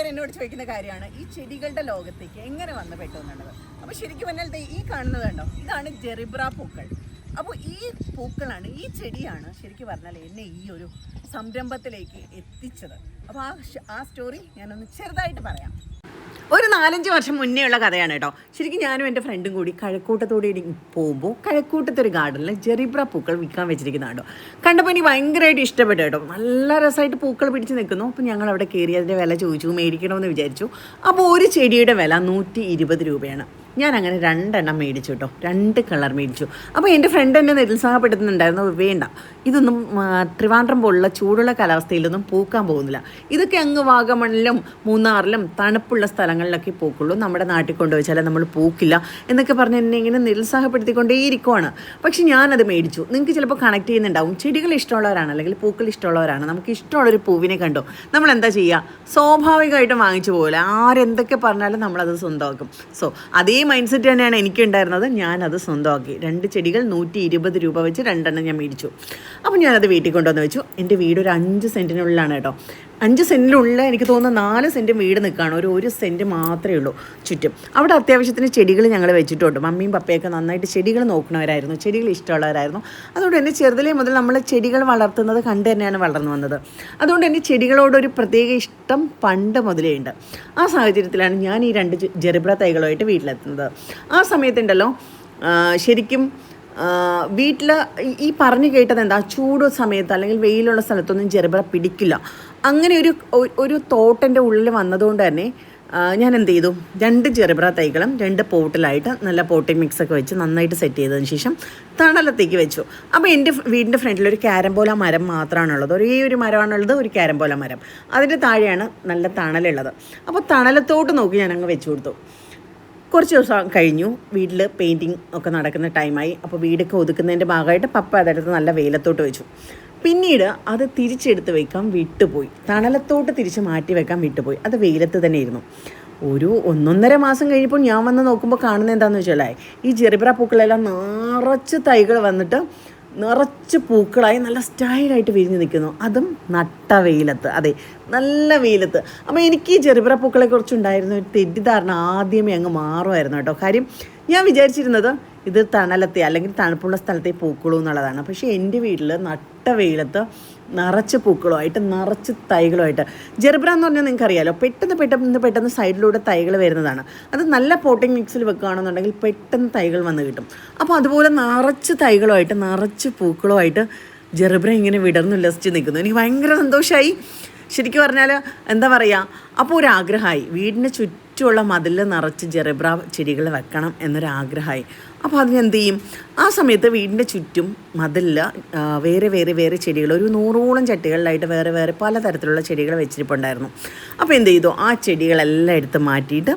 പേര് എന്നോട് ചോദിക്കുന്ന കാര്യമാണ് ഈ ചെടികളുടെ ലോകത്തേക്ക് എങ്ങനെ വന്ന് പെട്ടു എന്നുള്ളത്. അപ്പോൾ ശരിക്കും പറഞ്ഞാൽ ഈ കാണുന്നത് കണ്ടോ ഇതാണ് ജെറിബ്ര പൂക്കൾ. അപ്പോൾ ഈ പൂക്കളാണ് ഈ ചെടിയാണ് ശരിക്കും പറഞ്ഞാൽ എന്നെ ഈ ഒരു സംരംഭത്തിലേക്ക് എത്തിച്ചത്. അപ്പോൾ ആ ആ സ്റ്റോറി ഞാനൊന്ന് ചെറുതായിട്ട് പറയാം. ഒരു നാലഞ്ച് വർഷം മുന്നേ ഉള്ള കഥയാണ് കേട്ടോ. ശരിക്കും ഞാനും എന്റെ ഫ്രണ്ടും കൂടി കഴക്കൂട്ടത്തോടെ പോകുമ്പോൾ കഴക്കൂട്ടത്തെ ഒരു ഗാർഡനിൽ ജെറിബ്ര പൂക്കൾ വിൽക്കാൻ വെച്ചിരിക്കുന്നതാണോ കണ്ടപ്പോൾ എനിക്ക് ഭയങ്കരമായിട്ട് ഇഷ്ടപ്പെട്ടു കേട്ടോ. നല്ല രസമായിട്ട് പൂക്കൾ പിടിച്ച് നിൽക്കുന്നു. അപ്പോൾ ഞങ്ങൾ അവിടെ കയറി അതിന്റെ വില ചോദിച്ചു മേടിക്കണമെന്ന് വിചാരിച്ചു. അപ്പോൾ ഒരു ചെടിയുടെ വില നൂറ്റി ഇരുപത് രൂപയാണ്. ഞാൻ അങ്ങനെ രണ്ടെണ്ണം മേടിച്ചു കേട്ടോ. രണ്ട് കളർ മേടിച്ചു. അപ്പോൾ എന്റെ ഫ്രണ്ട് എന്നെ നിരുത്സാഹപ്പെടുത്തുന്നുണ്ടായിരുന്നു. വേണ്ട. ഇതൊന്നും ട്രിവാൻഡ്രം പോലുള്ള ചൂടുള്ള കാലാവസ്ഥയിലൊന്നും പൂക്കാൻ പോകുന്നില്ല. ഇതൊക്കെ അങ്ങ് വാഗമണിലും മൂന്നാറിലും തണുപ്പുള്ള സ്ഥലങ്ങളിലൊക്കെ പൂക്കുള്ളൂ. നമ്മുടെ നാട്ടിൽ കൊണ്ടുവച്ചാൽ നമ്മൾ പൂക്കില്ല എന്നൊക്കെ പറഞ്ഞ് എന്നെ ഇങ്ങനെ നിരുത്സാഹപ്പെടുത്തിക്കൊണ്ടേയിരിക്കുവാണ്. പക്ഷെ ഞാനത് മേടിച്ചു. നിങ്ങൾക്ക് ചിലപ്പോൾ കണക്ട് ചെയ്യുന്നുണ്ടാവും. ചെടികൾ ഇഷ്ടമുള്ളവരാണ് അല്ലെങ്കിൽ പൂക്കൾ ഇഷ്ടമുള്ളവരാണ്. നമുക്ക് ഇഷ്ടമുള്ളൊരു പൂവിനെ കണ്ടു. നമ്മൾ എന്താ ചെയ്യുക സ്വാഭാവികമായിട്ടും വാങ്ങിച്ചു പോകില്ല ആരെന്തൊക്കെ പറഞ്ഞാലും നമ്മളത് സ്വന്തമാക്കും. സോ അതേ മൈൻഡ് സെറ്റ് തന്നെയാണ് എനിക്ക് എനിക്കുണ്ടായിരുന്നത്. ഞാനത് സ്വന്തമാക്കി. രണ്ട് ചെടികൾ നൂറ്റി ഇരുപത് രൂപ വെച്ച് രണ്ടെണ്ണം ഞാൻ മേടിച്ചു. അപ്പോൾ ഞാനത് വീട്ടിൽ കൊണ്ടുവന്ന് വെച്ചു. എന്റെ വീട് ഒരു അഞ്ച് സെന്റിനുള്ളിലാണ് കേട്ടോ. അഞ്ച് സെന്റിലുള്ള എനിക്ക് തോന്നുന്നു നാല് സെന്റും വീട് നിൽക്കുകയാണ്. ഒരു ഒരു സെന്റ് മാത്രമേ ഉള്ളൂ ചുറ്റും. അവിടെ അത്യാവശ്യത്തിന് ചെടികൾ ഞങ്ങൾ വെച്ചിട്ടുണ്ട്. മമ്മിയും പപ്പയൊക്കെ നന്നായിട്ട് ചെടികൾ നോക്കുന്നവരായിരുന്നു. ചെടികൾ ഇഷ്ടമുള്ളവരായിരുന്നു. അതുകൊണ്ട് തന്നെ ചെറുതിലേ മുതൽ നമ്മൾ ചെടികൾ വളർത്തുന്നത് കണ്ട് തന്നെയാണ് വളർന്നു വന്നത്. അതുകൊണ്ട് തന്നെ ചെടികളോടൊരു പ്രത്യേക ഇഷ്ടം പണ്ട് മുതലേ ഉണ്ട്. ആ സാഹചര്യത്തിലാണ് ഞാൻ ഈ രണ്ട് ജെറിബ്ര തൈകളുമായിട്ട് വീട്ടിലെത്തുന്നത്. ആ സമയത്തുണ്ടല്ലോ ശരിക്കും വീട്ടിൽ ഈ പറഞ്ഞു കേട്ടത് എന്താ? ചൂട് സമയത്ത് അല്ലെങ്കിൽ വെയിലുള്ള സ്ഥലത്തൊന്നും ജെർബറ പിടിക്കില്ല. അങ്ങനെ ഒരു ഒരു തോട്ടന്റെ ഉള്ളിൽ വന്നതുകൊണ്ട് തന്നെ ഞാൻ എന്ത് ചെയ്തു? രണ്ട് ചെറുബ്ര തൈകളും രണ്ട് പോട്ടിലായിട്ട് നല്ല പോട്ടിംഗ് മിക്സൊക്കെ വെച്ച് നന്നായിട്ട് സെറ്റ് ചെയ്തതിന് ശേഷം തണലത്തേക്ക് വെച്ചു. അപ്പോൾ എന്റെ വീടിന്റെ ഫ്രണ്ടിൽ ഒരു ക്യാരംബോല മരം മാത്രമാണുള്ളത്. ഒരേ ഒരു മരമാണുള്ളത് ഒരു ക്യാരംബോല മരം. അതിന്റെ താഴെയാണ് നല്ല തണലുള്ളത്. അപ്പോൾ തണലത്തോട്ട് നോക്കി ഞാൻ വെച്ചു കൊടുത്തു. കുറച്ച് ദിവസം കഴിഞ്ഞു. വീട്ടിൽ പെയിന്റിങ് ഒക്കെ നടക്കുന്ന ടൈമായി അപ്പോൾ വീടൊക്കെ ഒതുക്കുന്നതിന്റെ ഭാഗമായിട്ട് പപ്പ അതെടുത്ത് നല്ല വെയിലത്തോട്ട് വെച്ചു. പിന്നീട് അത് തിരിച്ചെടുത്ത് വെക്കാൻ വിട്ടുപോയി. തണലത്തോട്ട് തിരിച്ച് മാറ്റി വെക്കാൻ വിട്ടുപോയി. അത് വെയിലത്ത് തന്നെ ഇരുന്നു. ഒരു ഒന്നൊന്നര മാസം കഴിഞ്ഞപ്പോൾ ഞാൻ വന്ന് നോക്കുമ്പോൾ കാണുന്നത് എന്താണെന്ന് വെച്ചാലേ ഈ ചെറുപിറ പൂക്കളെല്ലാം നിറച്ച് തൈകൾ വന്നിട്ട് നിറച്ച് പൂക്കളായി നല്ല സ്റ്റൈലായിട്ട് വിരിഞ്ഞ് നിൽക്കുന്നു. അതും നട്ട വെയിലത്ത്. അതെ നല്ല വെയിലത്ത്. അപ്പോൾ എനിക്ക് ഈ ചെറുപിറ പൂക്കളെ കുറിച്ചുണ്ടായിരുന്ന ഒരു തെറ്റിദ്ധാരണ ആദ്യമേ അങ്ങ് മാറുമായിരുന്നു കേട്ടോ. കാര്യം ഞാൻ വിചാരിച്ചിരുന്നത് ഇത് തണലത്തെ അല്ലെങ്കിൽ തണുപ്പുള്ള സ്ഥലത്തെ പൂക്കളൂ എന്നുള്ളതാണ്. പക്ഷേ എന്റെ വീട്ടിൽ നട്ട വെയിലത്ത് നിറച്ച് പൂക്കളുമായിട്ട് നിറച്ച് തൈകളുമായിട്ട്. ജെർബ്ര എന്ന് പറഞ്ഞാൽ നിങ്ങൾക്ക് അറിയാലോ പെട്ടെന്ന് പെട്ടെന്ന് പെട്ടെന്ന് സൈഡിലൂടെ തൈകൾ വരുന്നതാണ്. അത് നല്ല പോട്ടിംഗ് മിക്സിൽ വെക്കുകയാണെന്നുണ്ടെങ്കിൽ പെട്ടെന്ന് തൈകൾ വന്ന് കിട്ടും. അപ്പോൾ അതുപോലെ നിറച്ച് തൈകളുമായിട്ട് നിറച്ച് പൂക്കളുമായിട്ട് ജെർബ്ര ഇങ്ങനെ വിടർന്നുല്ലസിച്ച് നിൽക്കുന്നു. എനിക്ക് ഭയങ്കര സന്തോഷമായി. ശരിക്കും പറഞ്ഞാൽ എന്താ പറയുക അപ്പോൾ ഒരു ആഗ്രഹമായി. വീടിന് ചുറ്റുമുള്ള മതിലിൽ നിറച്ച് ജെറബ്ര ചെടികൾ വെക്കണം എന്നൊരാഗ്രഹമായി. അപ്പോൾ അതിനെന്ത് ചെയ്യും? ആ സമയത്ത് വീടിന്റെ ചുറ്റും മതില്ല വേറെ വേറെ വേറെ ചെടികൾ ഒരു നൂറോളം ചട്ടികളിലായിട്ട് വേറെ വേറെ പലതരത്തിലുള്ള ചെടികൾ വെച്ചിരിപ്പുണ്ടായിരുന്നു. അപ്പോൾ എന്ത് ചെയ്തു? ആ ചെടികളെല്ലാം എടുത്ത് മാറ്റിയിട്ട്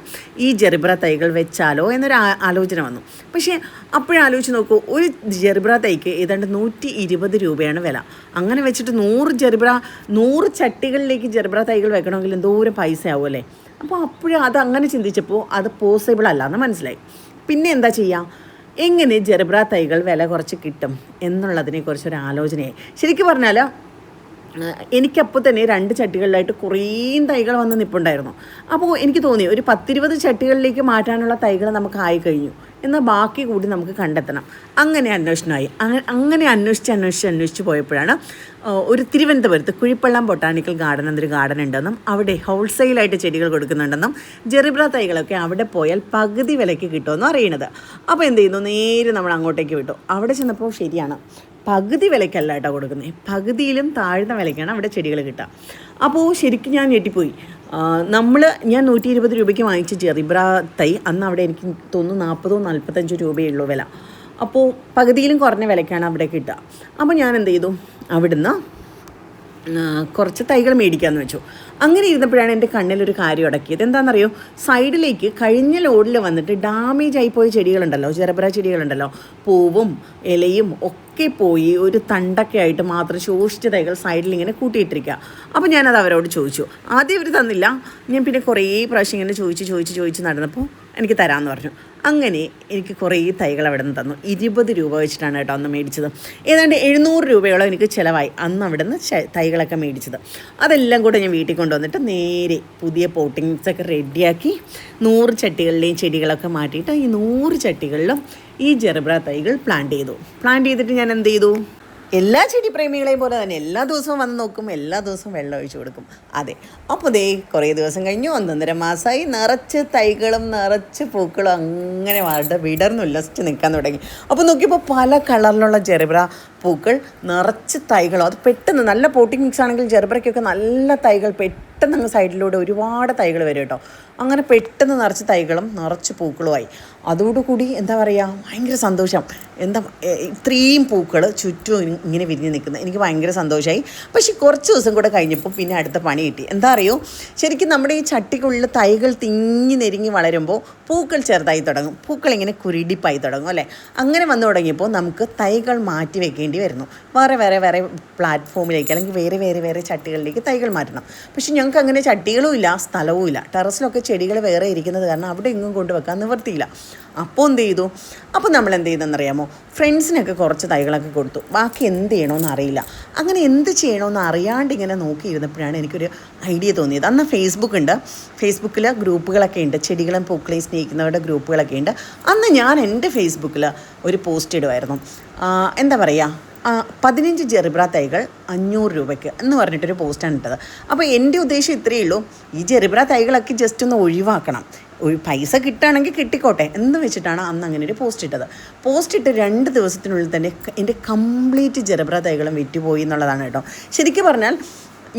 ഈ ജെറിബ്ര തൈകൾ വെച്ചാലോ എന്നൊരു ആലോചന വന്നു. പക്ഷേ അപ്പോഴാലോചിച്ച് നോക്കൂ ഒരു ജെറിബ്ര തൈക്ക് ഏതാണ്ട് നൂറ്റി ഇരുപത് രൂപയാണ് വില. അങ്ങനെ വെച്ചിട്ട് നൂറ് ജെറിബ്ര നൂറ് ചട്ടികളിലേക്ക് ജെറിബ്ര തൈകൾ വെക്കണമെങ്കിൽ എന്തോരം പൈസ ആവും അല്ലേ? അപ്പോൾ അപ്പോഴും അത് അങ്ങനെ ചിന്തിച്ചപ്പോൾ അത് പോസിബിൾ അല്ല എന്ന് മനസ്സിലായി. പിന്നെ എന്താ ചെയ്യുക എങ്ങനെ ജെർബ്ര തൈകൾ വില കുറച്ച് കിട്ടും എന്നുള്ളതിനെ കുറിച്ചൊരു ആലോചനയായി. ശരിക്കും പറഞ്ഞാൽ എനിക്കപ്പോൾ തന്നെ രണ്ട് ചട്ടികളിലായിട്ട് കുറേ തൈകൾ വന്ന് നിൽപ്പുണ്ടായിരുന്നു അപ്പോൾ എനിക്ക് തോന്നി ഒരു പത്തിരുപത് ചട്ടികളിലേക്ക് മാറ്റാനുള്ള തൈകൾ നമുക്ക് ആയി കഴിഞ്ഞു എന്നാൽ ബാക്കി കൂടി നമുക്ക് കണ്ടെത്തണം. അങ്ങനെ അന്വേഷണമായി. അങ്ങനെ അങ്ങനെ അന്വേഷിച്ച് അന്വേഷിച്ച് അന്വേഷിച്ച് പോയപ്പോഴാണ് ഒരു തിരുവനന്തപുരത്ത് കുഴിപ്പള്ളം ബൊട്ടാണിക്കൽ ഗാർഡൻ എന്നൊരു ഗാർഡൻ ഉണ്ടെന്നും അവിടെ ഹോൾസെയിലായിട്ട് ചെടികൾ കൊടുക്കുന്നുണ്ടെന്നും ജെറിബ്ര തൈകളൊക്കെ അവിടെ പോയാൽ പകുതി വിലയ്ക്ക് കിട്ടുമെന്നും അറിയണത്. അപ്പോൾ എന്ത് ചെയ്യുന്നു? നേരെ നമ്മൾ അങ്ങോട്ടേക്ക് വിട്ടു. അവിടെ ചെന്നപ്പോൾ ശരിയാണ്. പകുതി വിലയ്ക്കല്ല കേട്ടോ കൊടുക്കുന്നത്. പകുതിയിലും താഴ്ന്ന വിലയ്ക്കാണ് അവിടെ ചെടികൾ കിട്ടുക. അപ്പോൾ ശരിക്കും ഞാൻ ഞെട്ടിപ്പോയി. നമ്മൾ ഞാൻ നൂറ്റി ഇരുപത് രൂപയ്ക്ക് വാങ്ങിച്ച ജെറിബ്ര തൈ അന്ന് അവിടെ എനിക്ക് തോന്നുന്നു നാൽപ്പതോ നാൽപ്പത്തഞ്ചോ രൂപയേ ഉള്ളൂ വില. അപ്പോൾ പകുതിയിലും കുറഞ്ഞ വിലയ്ക്കാണ് അവിടെ കിട്ടുക. അപ്പോൾ ഞാൻ എന്ത് ചെയ്തു? അവിടുന്ന് കുറച്ച് തൈകൾ മേടിക്കാമെന്ന് വെച്ചു. അങ്ങനെ ഇരുന്നപ്പോഴാണ് എന്റെ കണ്ണിലൊരു കാര്യം അടക്കിയത്. എന്താണെന്നറിയോ? സൈഡിലേക്ക് കഴിഞ്ഞ ലോഡിൽ വന്നിട്ട് ഡാമേജ് ആയിപ്പോയ ചെടികളുണ്ടല്ലോ ചെറുപറ ചെടികളുണ്ടല്ലോ. പൂവും ഇലയും ഒക്കെ പോയി ഒരു തണ്ടൊക്കെ ആയിട്ട് മാത്രം ശോഷിച്ച തൈകൾ സൈഡിൽ ഇങ്ങനെ കൂട്ടിയിട്ടിരിക്കുക. അപ്പോൾ ഞാനത് അവരോട് ചോദിച്ചു. ആദ്യം അവർ തന്നില്ല. ഞാൻ പിന്നെ കുറേ പ്രാവശ്യം ഇങ്ങനെ ചോദിച്ച് ചോദിച്ച് ചോദിച്ച് നടന്നപ്പോൾ എനിക്ക് തരാമെന്ന് പറഞ്ഞു. അങ്ങനെ എനിക്ക് കുറേ തൈകൾ അവിടെ നിന്ന് തന്നു. ഇരുപത് രൂപ വെച്ചിട്ടാണ് കേട്ടോ അന്ന് മേടിച്ചത്. ഏതാണ്ട് എഴുന്നൂറ് രൂപയോളം എനിക്ക് ചിലവായി അന്ന് അവിടെ നിന്ന് തൈകളൊക്കെ മേടിച്ചത്. അതെല്ലാം കൂടെ ഞാൻ വീട്ടിൽ കൊണ്ടുവന്നിട്ട് നേരെ പുതിയ പോട്ടിങ്സൊക്കെ റെഡിയാക്കി നൂറ് ചട്ടികളിലെയും ചെടികളൊക്കെ മാറ്റിയിട്ട് ഈ നൂറ് ചട്ടികളിലും ഈ ജെർബ്ര തൈകൾ പ്ലാന്റ് ചെയ്തു. പ്ലാന്റ് ചെയ്തിട്ട് ഞാൻ എന്ത് ചെയ്തു? എല്ലാ ചെടി പ്രേമികളെയും പോലെ തന്നെ എല്ലാ ദിവസവും വന്ന് നോക്കും എല്ലാ ദിവസവും വെള്ളം ഒഴിച്ചു കൊടുക്കും. അതെ. അപ്പോൾ ദേ കുറേ ദിവസം കഴിഞ്ഞു ഒന്നൊന്നര മാസമായി നിറച്ച് തൈകളും നിറച്ച് പൂക്കളും അങ്ങനെ വളരെ വിടർന്ന് നിൽക്കാൻ തുടങ്ങി. അപ്പോൾ നോക്കിയപ്പോൾ പല കളറിലുള്ള ജെറിബ്ര പൂക്കൾ നിറച്ച് തൈകളും അത് പെട്ടെന്ന് നല്ല പോട്ടിംഗ് മിക്സ് ആണെങ്കിൽ ചെറുപറയ്ക്കൊക്കെ നല്ല തൈകൾ പെട്ടെന്ന് അങ്ങ് സൈഡിലൂടെ ഒരുപാട് തൈകൾ വരും കേട്ടോ. അങ്ങനെ പെട്ടെന്ന് നിറച്ച് തൈകളും നിറച്ച് പൂക്കളുമായി. അതോടുകൂടി എന്താ പറയുക ഭയങ്കര സന്തോഷം. എന്താ ഇത്രയും പൂക്കൾ ചുറ്റും ഇങ്ങനെ വിരിഞ്ഞ് നിൽക്കുന്നത് എനിക്ക് ഭയങ്കര സന്തോഷമായി പക്ഷേ കുറച്ച് ദിവസം കൂടെ കഴിഞ്ഞപ്പോൾ പിന്നെ അടുത്ത പണി കിട്ടി. എന്താ അറിയോ? ശരിക്കും നമ്മുടെ ഈ ചട്ടിക്കുള്ളിൽ തൈകൾ തിങ്ങി നെരുങ്ങി വളരുമ്പോൾ പൂക്കൾ ചെറുതായി തുടങ്ങും. പൂക്കൾ ഇങ്ങനെ കുരുടിപ്പായി തുടങ്ങും അല്ലേ? അങ്ങനെ വന്നു തുടങ്ങിയപ്പോൾ നമുക്ക് തൈകൾ മാറ്റി വെക്കേണ്ടി വരുന്നു. വേറെ വേറെ വേറെ പ്ലാറ്റ്ഫോമിലേക്ക് അല്ലെങ്കിൽ വേറെ വേറെ വേറെ ചട്ടികളിലേക്ക് തൈകൾ മാറ്റണം. പക്ഷെ ഞങ്ങൾക്ക് അങ്ങനെ ചട്ടികളും ഇല്ല സ്ഥലവും ഇല്ല. ടെറസിലൊക്കെ ചെടികൾ വേറെ ഇരിക്കുന്നത് കാരണം അവിടെ എങ്ങും കൊണ്ടുവെക്കാൻ നിവർത്തിയില്ല അപ്പോൾ എന്ത് ചെയ്തു? അപ്പോൾ നമ്മൾ എന്ത് ചെയ്തെന്നറിയാമോ ഫ്രണ്ട്സിനൊക്കെ കുറച്ച് തൈകളൊക്കെ കൊടുത്തു. ബാക്കി എന്ത് ചെയ്യണമെന്ന് അറിയില്ല. അങ്ങനെ എന്ത് ചെയ്യണമെന്ന് അറിയാണ്ട് ഇങ്ങനെ നോക്കിയിരുന്നപ്പോഴാണ് എനിക്കൊരു ഐഡിയ തോന്നിയത്. അന്ന് ഫേസ്ബുക്ക് ഉണ്ട്. ഫേസ്ബുക്കിൽ ഗ്രൂപ്പുകളൊക്കെ ഉണ്ട്. ചെടികളും പൂക്കളെയും സ്നേഹിക്കുന്നവരുടെ ഗ്രൂപ്പുകളൊക്കെ ഉണ്ട്. അന്ന് ഞാൻ എന്റെ ഫേസ്ബുക്കിൽ ഒരു പോസ്റ്റ് ഇടുമായിരുന്നു എന്താ പറയുക? പതിനഞ്ച് ജെറിബ്ര തൈകൾ അഞ്ഞൂറ് രൂപയ്ക്ക് എന്ന് പറഞ്ഞിട്ടൊരു പോസ്റ്റാണ് ഇട്ടത്. അപ്പോൾ എന്റെ ഉദ്ദേശം ഇത്രയേ ഉള്ളൂ. ഈ ജെറിബ്ര തൈകളൊക്കെ ജസ്റ്റ് ഒന്ന് ഒഴിവാക്കണം. ഒരു പൈസ കിട്ടുകയാണെങ്കിൽ കിട്ടിക്കോട്ടെ എന്ന് വെച്ചിട്ടാണ് അന്ന് അങ്ങനെ ഒരു പോസ്റ്റ് ഇട്ടത്. പോസ്റ്റ് ഇട്ട് രണ്ട് ദിവസത്തിനുള്ളിൽ തന്നെ എന്റെ കംപ്ലീറ്റ് ജെറിബ്ര തൈകളും വിറ്റുപോയി എന്നുള്ളതാണ് കേട്ടോ. ശരിക്കും പറഞ്ഞാൽ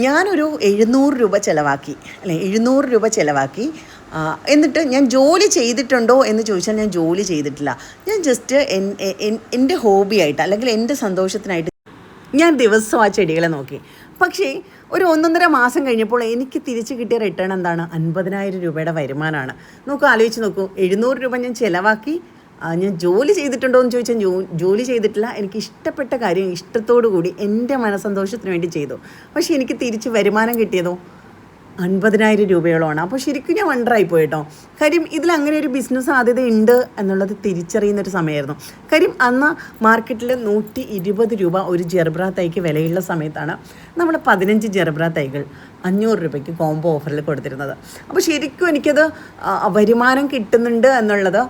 ഞാനൊരു എഴുന്നൂറ് രൂപ ചിലവാക്കി അല്ലെ എഴുന്നൂറ് രൂപ ചിലവാക്കി എന്നിട്ട് ഞാൻ ജോലി ചെയ്തിട്ടുണ്ടോ എന്ന് ചോദിച്ചാൽ ഞാൻ ജോലി ചെയ്തിട്ടില്ല. ഞാൻ ജസ്റ്റ് എന്റെ ഹോബിയായിട്ട് അല്ലെങ്കിൽ എന്റെ സന്തോഷത്തിനായിട്ട് ഞാൻ ദിവസവും ആ ചെടികളെ നോക്കി. പക്ഷേ ഒരു ഒന്നൊന്നര മാസം കഴിഞ്ഞപ്പോൾ എനിക്ക് തിരിച്ച് കിട്ടിയ റിട്ടേൺ എന്താണ്? അൻപതിനായിരം രൂപയുടെ വരുമാനമാണ് നോക്കൂ ആലോചിച്ച് നോക്കൂ. എഴുന്നൂറ് രൂപ ഞാൻ ചിലവാക്കി ഞാൻ ജോലി ചെയ്തിട്ടുണ്ടോ എന്ന് ചോദിച്ചാൽ ജോലി ചെയ്തിട്ടില്ല. എനിക്ക് ഇഷ്ടപ്പെട്ട കാര്യം ഇഷ്ടത്തോടു കൂടി എന്റെ മനസ്സന്തോഷത്തിന് വേണ്ടി ചെയ്തു. പക്ഷേ എനിക്ക് തിരിച്ച് വരുമാനം കിട്ടിയതോ? അൻപതിനായിരം രൂപയോളമാണ്. അപ്പോൾ ശരിക്കും ഞാൻ വണ്ടറായി പോയിട്ടോ കാര്യം ഇതിൽ അങ്ങനെ ഒരു ബിസിനസ് സാധ്യത ഉണ്ട് എന്നുള്ളത് തിരിച്ചറിയുന്ന ഒരു സമയമായിരുന്നു. കാര്യം അന്ന് മാർക്കറ്റിൽ നൂറ്റി ഇരുപത് രൂപ ഒരു ജെർബ്ര തൈക്ക് വിലയുള്ള സമയത്താണ് നമ്മൾ പതിനഞ്ച് ജെർബ്ര തൈകൾ അഞ്ഞൂറ് രൂപയ്ക്ക് കോംബോ ഓഫറിൽ കൊടുത്തിരുന്നത്. അപ്പോൾ ശരിക്കും എനിക്കത് വരുമാനം കിട്ടുന്നുണ്ട് എന്നുള്ളത്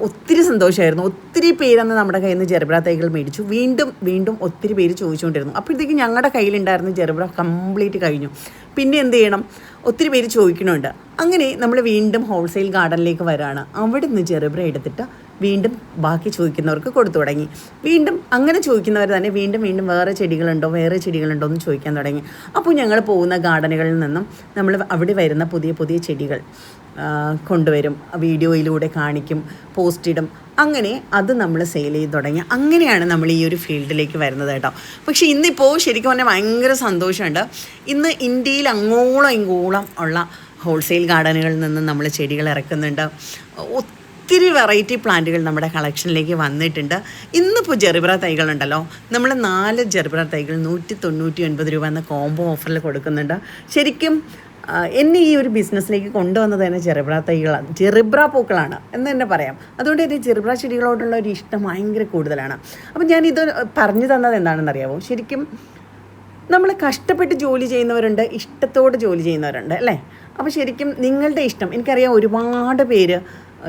ഒത്തിരി സന്തോഷമായിരുന്നു ഒത്തിരി പേരന്ന് നമ്മുടെ കയ്യിൽ നിന്ന് ജെർബ്ര തൈകൾ മേടിച്ചു. വീണ്ടും വീണ്ടും ഒത്തിരി പേര് ചോദിച്ചുകൊണ്ടിരുന്നു. അപ്പോഴത്തേക്ക് ഞങ്ങളുടെ കയ്യിലുണ്ടായിരുന്ന ജെർബ്ര കംപ്ലീറ്റ് കഴിഞ്ഞു. പിന്നെ എന്ത് ചെയ്യണം? ഒത്തിരി പേര് ചോദിക്കണുണ്ട്. അങ്ങനെ നമ്മൾ വീണ്ടും ഹോൾസെയിൽ ഗാർഡനിലേക്ക് വരാണ്. അവിടെ നിന്ന് ജെർബ്ര എടുത്തിട്ട് വീണ്ടും ബാക്കി ചോദിക്കുന്നവർക്ക് കൊടുത്തു തുടങ്ങി. വീണ്ടും അങ്ങനെ ചോദിക്കുന്നവർ തന്നെ വീണ്ടും വീണ്ടും വേറെ ചെടികളുണ്ടോ വേറെ ചെടികളുണ്ടോ എന്ന് ചോദിക്കാൻ തുടങ്ങി. അപ്പോൾ ഞങ്ങൾ പോകുന്ന ഗാർഡനുകളിൽ നിന്നും നമ്മൾ അവിടെ വരുന്ന പുതിയ പുതിയ ചെടികൾ കൊണ്ടുവരും. വീഡിയോയിലൂടെ കാണിക്കും പോസ്റ്റ് ഇടും അങ്ങനെ അത് നമ്മൾ സെയിൽ ചെയ്ത് തുടങ്ങി. അങ്ങനെയാണ് നമ്മൾ ഈ ഒരു ഫീൽഡിലേക്ക് വരുന്നത് കേട്ടോ. പക്ഷേ ഇന്നിപ്പോൾ ശരിക്കും പറഞ്ഞാൽ ഭയങ്കര സന്തോഷമുണ്ട്. ഇന്ന് ഇന്ത്യയിൽ അങ്ങോളം ഇങ്ങോളം ഉള്ള ഹോൾസെയിൽ ഗാർഡനുകളിൽ നിന്ന് നമ്മൾ ചെടികൾ ഇറക്കുന്നുണ്ട്. ഒത്തിരി വെറൈറ്റി പ്ലാന്റുകൾ നമ്മുടെ കളക്ഷനിലേക്ക് വന്നിട്ടുണ്ട്. ഇന്നിപ്പോൾ ജെറിബ്ര തൈകളുണ്ടല്ലോ. നമ്മൾ നാല് ജെറിബ്ര തൈകൾ നൂറ്റി തൊണ്ണൂറ്റി ഒൻപത് രൂപ എന്ന കോംബോ ഓഫറിൽ കൊടുക്കുന്നുണ്ട്. ശരിക്കും എന്നെ ഈ ഒരു ബിസിനസ്സിലേക്ക് കൊണ്ടുവന്നത് തന്നെ ജെറിബ്ര തൈകളാണ് ജെറിബ്ര പൂക്കളാണ് എന്ന് തന്നെ പറയാം. അതുകൊണ്ട് എന്റെ ജെറിബ്ര ചെടികളോടുള്ള ഒരു ഇഷ്ടം ഭയങ്കര കൂടുതലാണ്. അപ്പം ഞാനിത് പറഞ്ഞു തന്നത് എന്താണെന്ന് അറിയാമോ ശരിക്കും നമ്മൾ കഷ്ടപ്പെട്ട് ജോലി ചെയ്യുന്നവരുണ്ട് ഇഷ്ടത്തോടെ ജോലി ചെയ്യുന്നവരുണ്ട് അല്ലേ? അപ്പോൾ ശരിക്കും നിങ്ങളുടെ ഇഷ്ടം എനിക്കറിയാം ഒരുപാട് പേര്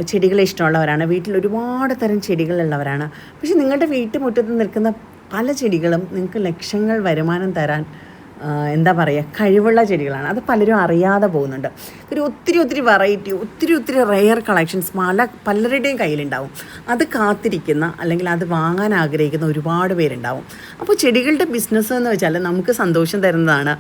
ചെടികളെ ഇഷ്ടമുള്ളവരാണ്. വീട്ടിൽ ഒരുപാട് തരം ചെടികളുള്ളവരാണ്. പക്ഷെ നിങ്ങളുടെ വീട്ടുമുറ്റത്ത് നിൽക്കുന്ന പല ചെടികളും നിങ്ങൾക്ക് ലക്ഷങ്ങൾ വരുമാനം തരാൻ എന്താ പറയുക കഴിവുള്ള ചെടികളാണ്. അത് പലരും അറിയാതെ പോകുന്നുണ്ട്. ഒരു ഒത്തിരി ഒത്തിരി വെറൈറ്റി ഒത്തിരി ഒത്തിരി റെയർ കളക്ഷൻസ് പല പലരുടെയും കയ്യിലുണ്ടാവും. അത് കാത്തിരിക്കുന്ന അല്ലെങ്കിൽ അത് വാങ്ങാൻ ആഗ്രഹിക്കുന്ന ഒരുപാട് പേരുണ്ടാവും. അപ്പോൾ ചെടികളുടെ ബിസിനസ് എന്ന് വെച്ചാൽ നമുക്ക് സന്തോഷം തരുന്നതാണ്.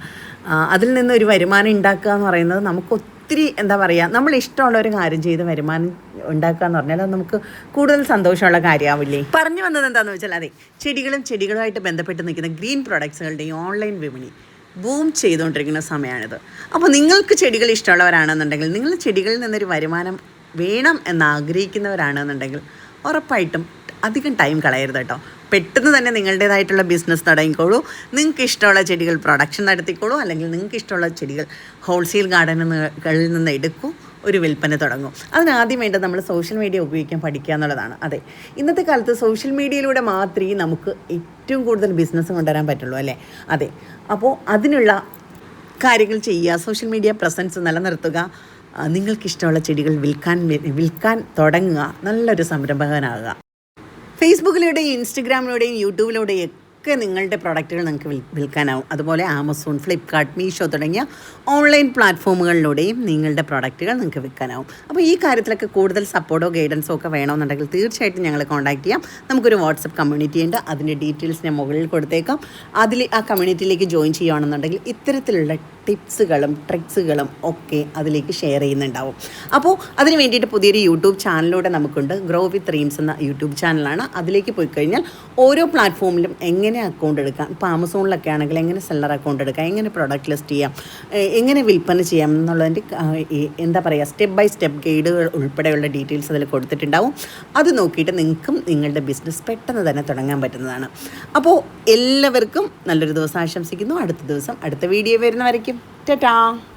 അതിൽ നിന്ന് ഒരു വരുമാനം ഉണ്ടാക്കുക എന്ന് പറയുന്നത് നമുക്ക് ഒത്തിരി എന്താ പറയുക നമ്മൾ ഇഷ്ടമുള്ള ഒരു കാര്യം ചെയ്ത് വരുമാനം ഉണ്ടാക്കുക എന്ന് പറഞ്ഞാൽ അത് നമുക്ക് കൂടുതൽ സന്തോഷമുള്ള കാര്യമാവില്ലേ പറഞ്ഞു വന്നത് എന്താണെന്ന് വെച്ചാൽ അതെ ചെടികളും ചെടികളുമായിട്ട് ബന്ധപ്പെട്ട് നിൽക്കുന്ന ഗ്രീൻ പ്രൊഡക്ട്സുകളുടെയും ഓൺലൈൻ വിപണി ബൂം ചെയ്തുകൊണ്ടിരിക്കുന്ന സമയമാണിത് അപ്പോൾ നിങ്ങൾക്ക് ചെടികൾ ഇഷ്ടമുള്ളവരാണെന്നുണ്ടെങ്കിൽ നിങ്ങൾ ചെടികളിൽ നിന്നൊരു വരുമാനം വേണം എന്ന് ആഗ്രഹിക്കുന്നവരാണെന്നുണ്ടെങ്കിൽ ഉറപ്പായിട്ടും അധികം ടൈം കളയരുത് കേട്ടോ. പെട്ടെന്ന് തന്നെ നിങ്ങളുടേതായിട്ടുള്ള ബിസിനസ് തുടങ്ങിക്കോളൂ നിങ്ങൾക്ക് ഇഷ്ടമുള്ള ചെടികൾ പ്രൊഡക്ഷൻ നടത്തിക്കോളൂ. അല്ലെങ്കിൽ നിങ്ങൾക്ക് ഇഷ്ടമുള്ള ചെടികൾ ഹോൾസെയിൽ ഗാർഡനുകളിൽ നിന്ന് എടുക്കൂ. ഒരു വിൽപ്പന തുടങ്ങും. അതിനാദ്യം വേണ്ടത് നമ്മൾ സോഷ്യൽ മീഡിയ ഉപയോഗിക്കാൻ പഠിക്കുക എന്നുള്ളതാണ്. അതെ. ഇന്നത്തെ കാലത്ത് സോഷ്യൽ മീഡിയയിലൂടെ മാത്രമേ നമുക്ക് ഏറ്റവും കൂടുതൽ ബിസിനസ് കൊണ്ടുവരാൻ പറ്റുള്ളൂ അല്ലേ? അതെ. അപ്പോൾ അതിനുള്ള കാര്യങ്ങൾ ചെയ്യുക. സോഷ്യൽ മീഡിയ പ്രസൻസ് നിലനിർത്തുക. നിങ്ങൾക്കിഷ്ടമുള്ള ചെടികൾ വിൽക്കാൻ വിൽക്കാൻ തുടങ്ങുക. നല്ലൊരു സംരംഭകനാകുക. ഫേസ്ബുക്കിലൂടെയും ഇൻസ്റ്റഗ്രാമിലൂടെയും യൂട്യൂബിലൂടെയും ഒക്കെ നിങ്ങളുടെ പ്രൊഡക്റ്റുകൾ നിങ്ങൾക്ക് വിൽ വിൽക്കാനാവും. അതുപോലെ ആമസോൺ ഫ്ലിപ്കാർട്ട് മീഷോ തുടങ്ങിയ ഓൺലൈൻ പ്ലാറ്റ്ഫോമുകളിലൂടെയും നിങ്ങളുടെ പ്രൊഡക്റ്റുകൾ നിങ്ങൾക്ക് വിൽക്കാനാവും. അപ്പോൾ ഈ കാര്യത്തിലൊക്കെ കൂടുതൽ സപ്പോർട്ടോ ഗൈഡൻസോ ഒക്കെ വേണമെന്നുണ്ടെങ്കിൽ തീർച്ചയായിട്ടും ഞങ്ങളെ കോൺടാക്ട് ചെയ്യാം. നമുക്കൊരു വാട്സപ്പ് കമ്മ്യൂണിറ്റി ഉണ്ട്. അതിന്റെ ഡീറ്റെയിൽസ് ഞാൻ മുകളിൽ കൊടുത്തേക്കാം. അതിൽ ആ കമ്മ്യൂണിറ്റിയിലേക്ക് ജോയിൻ ചെയ്യുകയാണെന്നുണ്ടെങ്കിൽ ഇത്തരത്തിലുള്ള ടിപ്സുകളും ട്രിക്സുകളും ഒക്കെ അതിലേക്ക് ഷെയർ ചെയ്യുന്നുണ്ടാവും. അപ്പോൾ അതിന് വേണ്ടിയിട്ട് പുതിയൊരു യൂട്യൂബ് ചാനലിലൂടെ നമുക്കുണ്ട്. ഗ്രോ വിത്ത് റീംസ് എന്ന യൂട്യൂബ് ചാനലാണ് അതിലേക്ക് പോയി കഴിഞ്ഞാൽ ഓരോ പ്ലാറ്റ്ഫോമിലും എങ്ങനെ അക്കൗണ്ട് എടുക്കാം? ഇപ്പോൾ ആമസോണിലൊക്കെ ആണെങ്കിൽ എങ്ങനെ സെല്ലർ അക്കൗണ്ട് എടുക്കാം? എങ്ങനെ പ്രൊഡക്റ്റ് ലിസ്റ്റ് ചെയ്യാം? എങ്ങനെ വിൽപ്പന ചെയ്യാം എന്നുള്ളതിന്റെ എന്താ പറയുക സ്റ്റെപ്പ് ബൈ സ്റ്റെപ്പ് ഗൈഡുകൾ ഉൾപ്പെടെയുള്ള ഡീറ്റെയിൽസ് അതിൽ കൊടുത്തിട്ടുണ്ടാവും. അത് നോക്കിയിട്ട് നിങ്ങൾക്കും നിങ്ങളുടെ ബിസിനസ് പെട്ടെന്ന് തന്നെ തുടങ്ങാൻ പറ്റുന്നതാണ്. അപ്പോൾ എല്ലാവർക്കും നല്ലൊരു ദിവസം ആശംസിക്കുന്നു. അടുത്ത ദിവസം അടുത്ത വീഡിയോ വരുന്നവരയ്ക്കും ടാറ്റാ!